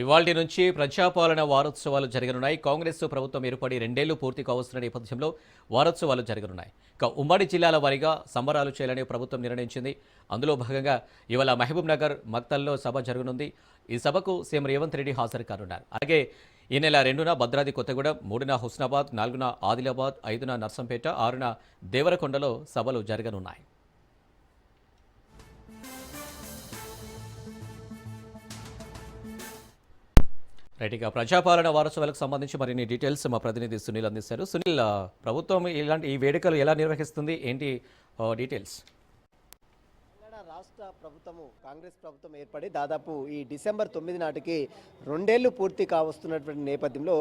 ఇవాళ నుంచి ప్రజాపాలన వారోత్సవాలు జరగనున్నాయి. కాంగ్రెస్ ప్రభుత్వం ఏర్పడి రెండేళ్ళు పూర్తి కావస్తున్న నేపథ్యంలో వారోత్సవాలు జరగనున్నాయి. ఇక ఉమ్మడి జిల్లాల వారీగా సంబరాలు చేయాలని ప్రభుత్వం నిర్ణయించింది. అందులో భాగంగా ఇవాళ మహబూబ్ నగర్ మక్తల్లో సభ జరగనుంది. ఈ సభకు సీఎం రేవంత్ రెడ్డి హాజరు కానున్నారు. అలాగే ఈ నెల రెండున భద్రాద్రి కొత్తగూడెం మూడున హుస్నాబాద్ నాలుగున ఆదిలాబాద్ ఐదున నర్సంపేట ఆరున దేవరకొండలో సభలు జరగనున్నాయి. రైట్ ఇక ప్రజాపాలన వారోత్సవాలకు సంబంధించి మరిన్ని డీటెయిల్స్ మా ప్రతినిధి సునీల్ అందిస్తారు. సునీల్ ప్రభుత్వం ఇలాంటి ఈ వేడుకలు ఎలా నిర్వహిస్తుంది? ఏంటి డీటెయిల్స్? రాష్ట్ర ప్రభుత్వము కాంగ్రెస్ ప్రభుత్వం ఏర్పడి దాదాపు ఈ డిసెంబర్ తొమ్మిది నాటికి రెండేళ్ళు పూర్తి కావస్తున్నటువంటి నేపథ్యంలో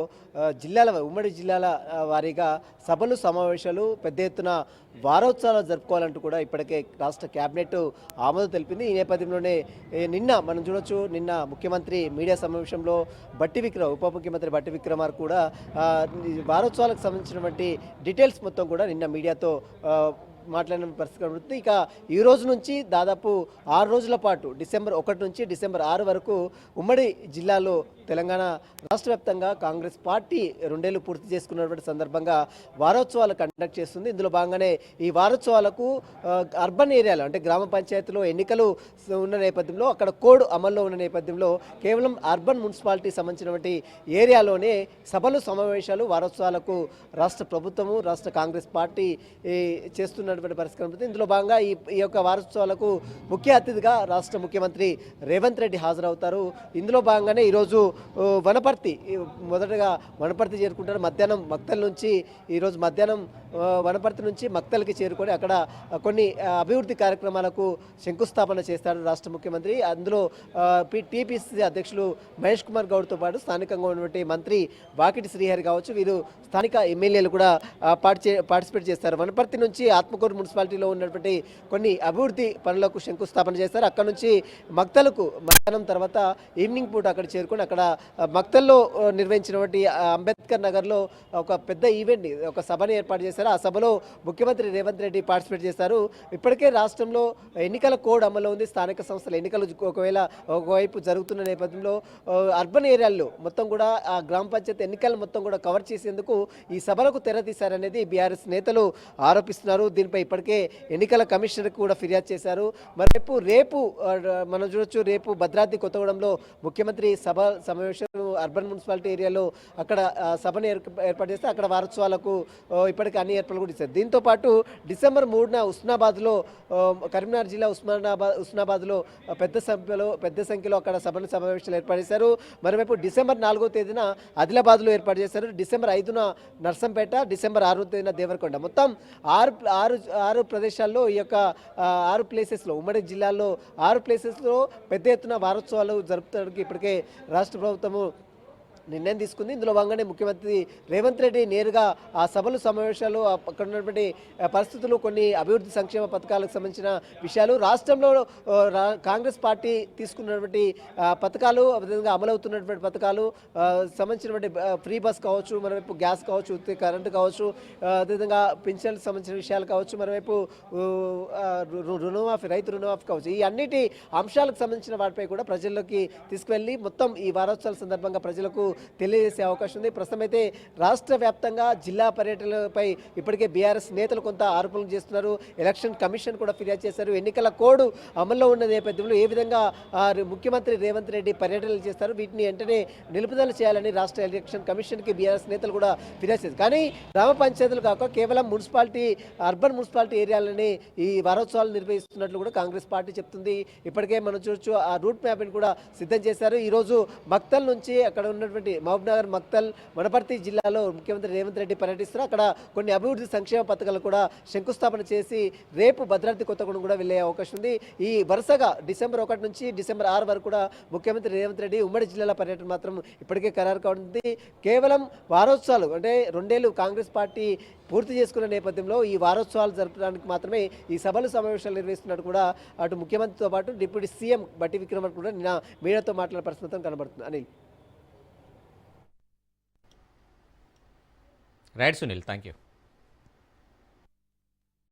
జిల్లాల ఉమ్మడి జిల్లాల వారీగా సభలు సమావేశాలు పెద్ద ఎత్తున వారోత్సవాలు జరుపుకోవాలంటూ కూడా ఇప్పటికే రాష్ట్ర కేబినెట్ ఆమోదం తెలిపింది. ఈ నేపథ్యంలోనే నిన్న మనం చూడొచ్చు నిన్న ముఖ్యమంత్రి మీడియా సమావేశంలో బట్టి విక్రమ్ ఉప ముఖ్యమంత్రి బట్టి విక్రమార్ కూడా వారోత్సవాలకు సంబంధించినటువంటి డీటెయిల్స్ మొత్తం కూడా నిన్న మీడియాతో మాట్లాడిన పరిస్థితి కనబడుతుంది. ఇక ఈ రోజు నుంచి దాదాపు ఆరు రోజుల పాటు డిసెంబర్ ఒకటి నుంచి డిసెంబర్ ఆరు వరకు ఉమ్మడి జిల్లాలో తెలంగాణ రాష్ట్ర వ్యాప్తంగా కాంగ్రెస్ పార్టీ రెండేళ్ళు పూర్తి చేసుకున్నటువంటి సందర్భంగా వారోత్సవాలు కండక్ట్ చేస్తుంది. ఇందులో భాగంగానే ఈ వారోత్సవాలకు అర్బన్ ఏరియాలో అంటే గ్రామ పంచాయతీలో ఎన్నికలు ఉన్న నేపథ్యంలో అక్కడ కోడ్ అమల్లో ఉన్న నేపథ్యంలో కేవలం అర్బన్ మున్సిపాలిటీ సంబంధించినటువంటి ఏరియాలోనే సభలు సమావేశాలు వారోత్సవాలకు రాష్ట్ర ప్రభుత్వము రాష్ట్ర కాంగ్రెస్ పార్టీ చేస్తున్నటువంటి పరిస్థితి ఇందులో భాగంగా ఈ ఈ యొక్క వారోత్సవాలకు ముఖ్య అతిథిగా రాష్ట్ర ముఖ్యమంత్రి రేవంత్ రెడ్డి హాజరవుతారు. ఇందులో భాగంగానే ఈరోజు వనపర్తి. మొదటగా వనపర్తి చేరుకుంటారు. మధ్యాహ్నం మక్తల్ నుంచి ఈరోజు మధ్యాహ్నం వనపర్తి నుంచి మక్తల్కి చేరుకొని అక్కడ కొన్ని అభివృద్ధి కార్యక్రమాలకు శంకుస్థాపన చేస్తారు రాష్ట్ర ముఖ్యమంత్రి. అందులో టీపీసీ అధ్యక్షులు మహేష్ కుమార్ గౌడ్తో పాటు స్థానికంగా ఉన్నటువంటి మంత్రి వాకిటి శ్రీహరి కావచ్చు వీరు స్థానిక ఎమ్మెల్యేలు కూడా పార్టిసిపేట్ చేస్తారు. వనపర్తి నుంచి ఆత్మకూరు మున్సిపాలిటీలో ఉన్నటువంటి కొన్ని అభివృద్ధి పనులకు శంకుస్థాపన చేస్తారు. అక్కడ నుంచి మక్తలకు మధ్యాహ్నం తర్వాత ఈవినింగ్ పూట అక్కడ చేరుకొని అక్కడ మక్తల్లో నిర్వహించినటువంటి అంబేద్కర్ నగర్లో ఒక పెద్ద ఈవెంట్ ఒక సభను ఏర్పాటు చేశారు. ఆ సభలో ముఖ్యమంత్రి రేవంత్ రెడ్డి పార్టిసిపేట్ చేశారు. ఇప్పటికే రాష్ట్రంలో ఎన్నికల కోడ్ అమల్లో ఉంది. స్థానిక సంస్థల ఎన్నికలు ఒకవేళ ఒకవైపు జరుగుతున్న నేపథ్యంలో అర్బన్ ఏరియాల్లో మొత్తం కూడా ఆ గ్రామ పంచాయతీ ఎన్నికలు మొత్తం కూడా కవర్ చేసేందుకు ఈ సభలకు తెరతీశారనేది బీఆర్ఎస్ నేతలు ఆరోపిస్తున్నారు. దీనిపై ఇప్పటికే ఎన్నికల కమిషనర్ కూడా ఫిర్యాదు చేశారు. మరోవైపు రేపు మనం చూడొచ్చు రేపు భద్రాద్రి కొత్తగూడెంలో ముఖ్యమంత్రి సభ సమావేశం అర్బన్ మున్సిపాలిటీ ఏరియాలో అక్కడ సభను ఏర్పాటు చేస్తే అక్కడ వారోత్సవాలకు ఇప్పటికీ అన్ని ఏర్పాట్లు కూడా ఇస్తారు దీంతో పాటు డిసెంబర్ మూడున ఉస్నాబాద్లో కరీంనగర్ జిల్లా ఉస్మానాబాద్ ఉస్నాబాద్లో పెద్ద సంఖ్యలో పెద్ద సంఖ్యలో అక్కడ సభను సమావేశాలు ఏర్పాటు చేశారు. మరోవైపు డిసెంబర్ నాలుగో తేదీన ఆదిలాబాద్లో ఏర్పాటు చేశారు. డిసెంబర్ ఐదున నర్సంపేట డిసెంబర్ ఆరో తేదీన దేవరకొండ. మొత్తం ఆరు ఆరు ఆరు ప్రదేశాల్లో ఈ యొక్క ఆరు ప్లేసెస్లో ఉమ్మడి జిల్లాల్లో ఆరు ప్లేసెస్లో పెద్ద ఎత్తున వారోత్సవాలు జరుపుతానికి ఇప్పటికే రాష్ట్ర ప్రభుత్వము నిర్ణయం తీసుకుంది. ఇందులో భాగంగానే ముఖ్యమంత్రి రేవంత్ రెడ్డి నేరుగా ఆ సభలు సమావేశాలు అక్కడ ఉన్నటువంటి పరిస్థితులు కొన్ని అభివృద్ధి సంక్షేమ పథకాలకు సంబంధించిన విషయాలు రాష్ట్రంలో రా- కాంగ్రెస్ పార్టీ తీసుకున్నటువంటి పథకాలు అదేవిధంగా అమలవుతున్నటువంటి పథకాలు సంబంధించినటువంటి ఫ్రీ బస్ కావచ్చు మరోవైపు గ్యాస్ కావచ్చు కరెంటు కావచ్చు అదేవిధంగా పింఛన్లకు సంబంధించిన విషయాలు కావచ్చు మరోవైపు రుణమాఫీ రైతు రుణమాఫీ కావచ్చు ఈ అన్నిటి అంశాలకు సంబంధించిన వాటిపై కూడా ప్రజల్లోకి తీసుకువెళ్ళి మొత్తం ఈ వారోత్సవాల సందర్భంగా ప్రజలకు తెలియజేసే అవకాశం ఉంది. ప్రస్తుతం అయితే రాష్ట్ర వ్యాప్తంగా జిల్లా పర్యటనలపై ఇప్పటికే బీఆర్ఎస్ నేతలు కొంత ఆరోపణలు చేస్తున్నారు. ఎలక్షన్ కమిషన్ కూడా ఫిర్యాదు చేశారు. ఎన్నికల కోడ్ అమల్లో ఉన్న నేపథ్యంలో ఏ విధంగా ముఖ్యమంత్రి రేవంత్ రెడ్డి పర్యటనలు చేస్తారు? వీటిని వెంటనే నిలుపుదల చేయాలని రాష్ట్ర ఎలక్షన్ కమిషన్కి బీఆర్ఎస్ నేతలు కూడా ఫిర్యాదు చేశారు. కానీ గ్రామ పంచాయతీలు కాక కేవలం మున్సిపాలిటీ అర్బన్ మున్సిపాలిటీ ఏరియాలని ఈ వారోత్సవాలు నిర్వహిస్తున్నట్లు కూడా కాంగ్రెస్ పార్టీ చెప్తుంది. ఇప్పటికే మనం చూడొచ్చు ఆ రూట్ మ్యాప్ని కూడా సిద్ధం చేశారు. ఈరోజు మక్తల్ నుంచి అక్కడ ఉన్నటువంటి మహబూబ్నగర్ మక్తల్ వనపర్తి జిల్లాలో ముఖ్యమంత్రి రేవంత్ రెడ్డి పర్యటిస్తున్నారు. అక్కడ కొన్ని అభివృద్ధి సంక్షేమ పథకాలు కూడా శంకుస్థాపన చేసి రేపు భద్రాద్రి కొత్తగూడెం కూడా వెళ్ళే అవకాశం ఉంది. ఈ వరుసగా డిసెంబర్ ఒకటి నుంచి డిసెంబర్ ఆరు వరకు కూడా ముఖ్యమంత్రి రేవంత్ రెడ్డి ఉమ్మడి జిల్లాల పర్యటన మాత్రం ఇప్పటికే ఖరారు కావడం కేవలం వారోత్సవాలు అంటే రెండేళ్ళు కాంగ్రెస్ పార్టీ పూర్తి చేసుకున్న నేపథ్యంలో ఈ వారోత్సవాలు జరపడానికి మాత్రమే ఈ సభలు సమావేశాలు నిర్వహిస్తున్నట్టు కూడా అటు ముఖ్యమంత్రితో పాటు డిప్యూటీ సీఎం బట్టి విక్రమర్ కూడా నిన్న మీడియాతో మాట్లాడే పరిస్థితి కనబడుతుంది. Anil. Right Sunil thank you